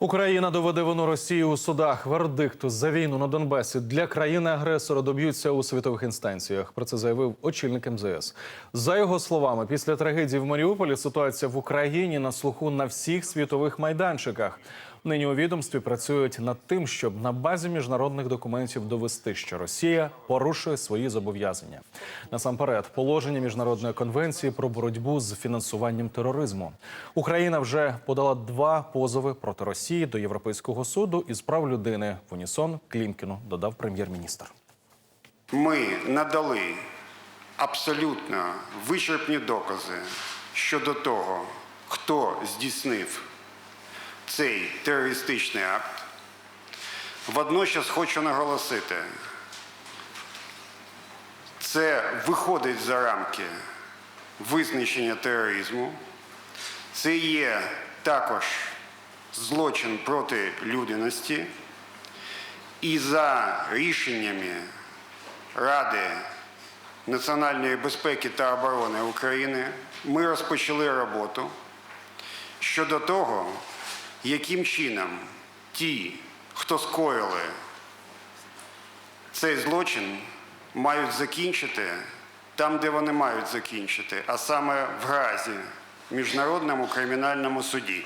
Україна доведе вину Росії у судах. Вердикту за війну на Донбасі для країни-агресора доб'ються у світових інстанціях. Про це заявив очільник МЗС. За його словами, після трагедії в Маріуполі ситуація в Україні на слуху на всіх світових майданчиках. Нині у відомстві працюють над тим, щоб на базі міжнародних документів довести, що Росія порушує свої зобов'язання. Насамперед, положення міжнародної конвенції про боротьбу з фінансуванням тероризму. Україна вже подала два позови проти Росії до Європейського суду із прав людини в унісон Клімкіну, додав прем'єр-міністр. Ми надали абсолютно вичерпні докази щодо того, хто здійснив цей терористичний акт. Водночас хочу наголосити, це виходить за рамки визначення тероризму. Це є також злочин проти людяності. І за рішеннями Ради національної безпеки та оборони України ми розпочали роботу щодо того, яким чином ті, хто скоїли цей злочин, мають закінчити там, де вони мають закінчити, а саме в Гразі, Міжнародному кримінальному суді.